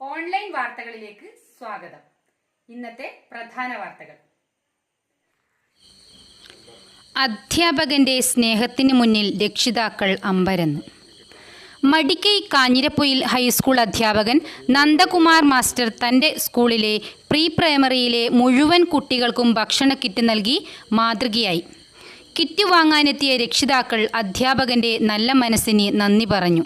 Online വാർത്തകളിലേക്ക് സ്വാഗതം. ഇന്നത്തെ പ്രധാന വാർത്തകൾ. അധ്യാപകന്റെ സ്നേഹത്തിന് മുന്നിൽ രക്ഷിതാക്കൾ അമ്പരന്നു. മടിക്കൈ കാഞ്ഞിരപ്പൊയിൽ ഹൈസ്കൂൾ അധ്യാപകൻ നന്ദകുമാർ മാസ്റ്റർ തന്റെ സ്കൂളിലെ പ്രീ പ്രൈമറിയിലെ മുഴുവൻ കുട്ടികൾക്കും ഭക്ഷണ കിറ്റ് നൽകി മാതൃകയായി. കിറ്റ് വാങ്ങാനെത്തിയ രക്ഷിതാക്കൾ അധ്യാപകന്റെ നല്ല മനസ്സിന് നന്ദി പറഞ്ഞു.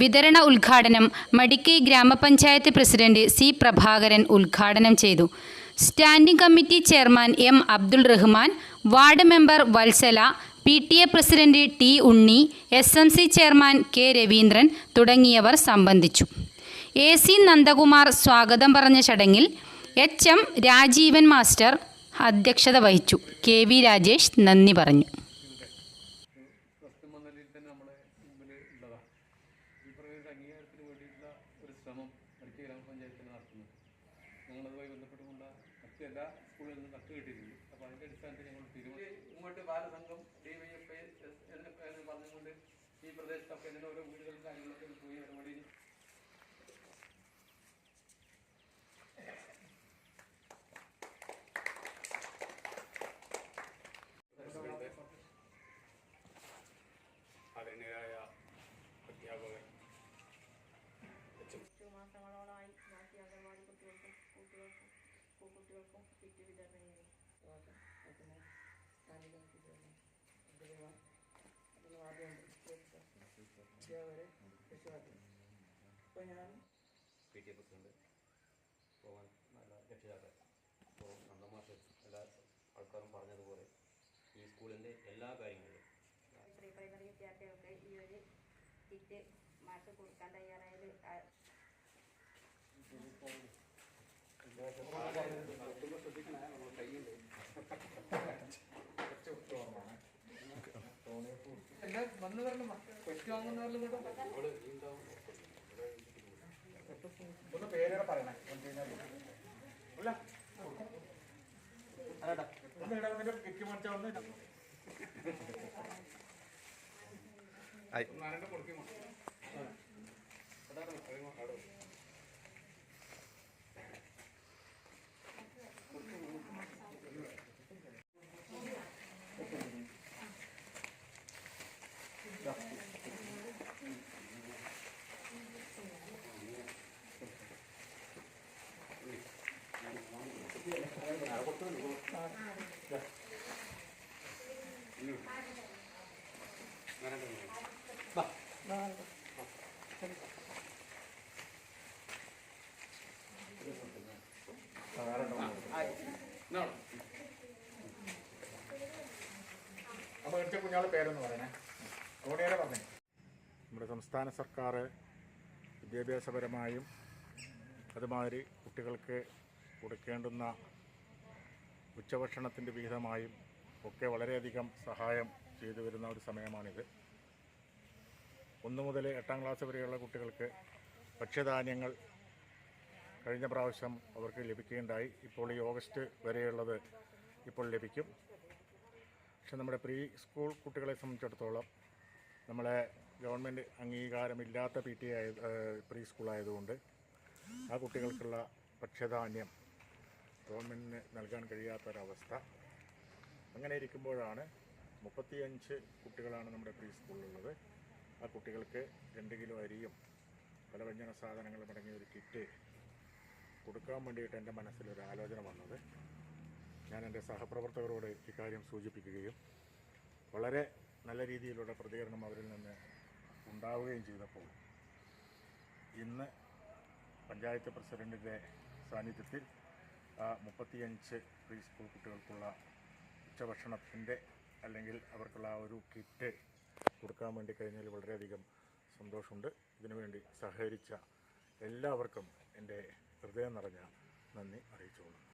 വിതരണ ഉദ്ഘാടനം മടിക്കൈ ഗ്രാമപഞ്ചായത്ത് പ്രസിഡന്റ് സി പ്രഭാകരൻ ഉദ്ഘാടനം ചെയ്തു. Standing committee chairman M Abdul Rahman ward member Vatsala P T A president T Unni S M C chairman K Raveendran തുടങ്ങിയവർ സംബന്ധിച്ചു. എ സി നന്ദകുമാർ സ്വാഗതം പറഞ്ഞ ചടങ്ങിൽ എച്ച് എം രാജീവൻ മാസ്റ്റർ അധ്യക്ഷത വഹിച്ചു. കെ വി രാജേഷ് നന്ദി പറഞ്ഞു ഫസ്റ്റ് മന്ദലിൽ തന്നെ നമ്മളെ മുമ്പിൽ ഉള്ളതാണ് ഈ പറയുന്ന ഒരു അംഗീകാരത്തിന് വേണ്ടിയിട്ടുള്ള ഒരു മടിക്കൽ ഗ്രാമപഞ്ചായത്തിൽ നടത്തുന്നു ഞങ്ങളതുമായി ബന്ധപ്പെട്ടുകൊണ്ട് മറ്റ് എല്ലാ സ്കൂളിൽ നിന്നും കത്ത് കിട്ടിയിട്ടുണ്ട്. അപ്പോൾ അതിന്റെ അടിസ്ഥാനത്തിൽ ഞങ്ങൾ തിരുവനന്തപുരം ഇങ്ങോട്ട് Balasangham D Y F I എന്നൊക്കെ പറഞ്ഞുകൊണ്ട് ഈ പ്രദേശത്തൊക്കെ ഇതിന്റെ ഓരോ വീടുകളും കാര്യങ്ങളൊക്കെ പോയി പരിപാടി കുട്ടികൾക്കും കിറ്റ് വിതരണം ചെയ്യുന്നു ഇപ്പോൾ ഞാൻ പി ടി എ പ്രസിഡന്റ് പോകാൻ നല്ല രക്ഷിതാക്കൾ അപ്പോൾ നന്ദമാഷ് എല്ലാ ആൾക്കാരും പറഞ്ഞതുപോലെ ഈ സ്കൂളിന്റെ എല്ലാ കാര്യങ്ങളിലും പ്രീ പ്രൈമറി വിദ്യാർത്ഥികൾക്ക് ഈ ഒരു കിറ്റ് മാർക്ക് കൊടുക്കാൻ തയ്യാറായത് വന്നു വരണം ക്വസ്റ്റ് വാങ്ങുന്നവരിലും ഒന്ന് പേരുടെ പറയണേ അല്ല അല്ലടാ ഒന്ന് ഇടാൻ നിന്റെ മേടിച്ചാൽ വന്ന് നാലെണ്ണം കൊടുക്കുമോ അപ്പൊ എടുത്ത കുഞ്ഞാളെ പേരൊന്ന് പറയണേ ഓടിയാലെ പറഞ്ഞേ നമ്മുടെ സംസ്ഥാന സർക്കാർ വിദ്യാഭ്യാസപരമായും അതുമാതിരി കുട്ടികൾക്ക് കൊടുക്കേണ്ടുന്ന ഉച്ചഭക്ഷണത്തിന്റെ വിഹിതമായും ഒക്കെ വളരെയധികം സഹായം ചെയ്തു വരുന്ന ഒരു സമയമാണിത്. ഒന്ന് മുതൽ എട്ടാം ക്ലാസ് വരെയുള്ള കുട്ടികൾക്ക് ഭക്ഷ്യധാന്യങ്ങൾ കഴിഞ്ഞ പ്രാവശ്യം അവർക്ക് ലഭിക്കുകയുണ്ടായി. ഇപ്പോൾ ഈ ഓഗസ്റ്റ് വരെയുള്ളത് ഇപ്പോൾ ലഭിക്കും. പക്ഷെ നമ്മുടെ പ്രീ സ്കൂൾ കുട്ടികളെ സംബന്ധിച്ചിടത്തോളം നമ്മളെ ഗവൺമെന്റ് അംഗീകാരമില്ലാത്ത പി ടി ആയ പ്രീ സ്കൂളായതുകൊണ്ട് ആ കുട്ടികൾക്കുള്ള ഭക്ഷ്യധാന്യം ഗവൺമെന്റിന് നൽകാൻ കഴിയാത്തൊരവസ്ഥ. അങ്ങനെ ഇരിക്കുമ്പോഴാണ് മുപ്പത്തിയഞ്ച് കുട്ടികളാണ് നമ്മുടെ പ്രീ സ്കൂളിലുള്ളത്. ആ കുട്ടികൾക്ക് രണ്ട് കിലോ അരിയും പല വ്യഞ്ജന സാധനങ്ങളും അടങ്ങിയ ഒരു കിറ്റ് കൊടുക്കാൻ വേണ്ടിയിട്ട് എന്റെ മനസ്സിലൊരു ആലോചന വന്നത്. ഞാൻ എന്റെ സഹപ്രവർത്തകരോട് ഇക്കാര്യം സൂചിപ്പിക്കുകയും വളരെ നല്ല രീതിയിലുള്ള പ്രതികരണം അവരിൽ നിന്ന് ഉണ്ടാവുകയും ചെയ്തപ്പോൾ ഇന്ന് പഞ്ചായത്ത് പ്രസിഡന്റിന്റെ സാന്നിധ്യത്തിൽ മുപ്പത്തിയഞ്ച് പ്രീ സ്കൂൾ കുട്ടികൾക്കുള്ള ഉച്ചഭക്ഷണത്തിന്റെ അല്ലെങ്കിൽ അവർക്കുള്ള ആ ഒരു കിറ്റ് കൊടുക്കാൻ വേണ്ടി കഴിഞ്ഞാൽ വളരെയധികം സന്തോഷമുണ്ട്. ഇതിനുവേണ്ടി സഹകരിച്ച എല്ലാവർക്കും എന്റെ ഹൃദയം നിറഞ്ഞ നന്ദി അറിയിച്ചുകൊള്ളുന്നു.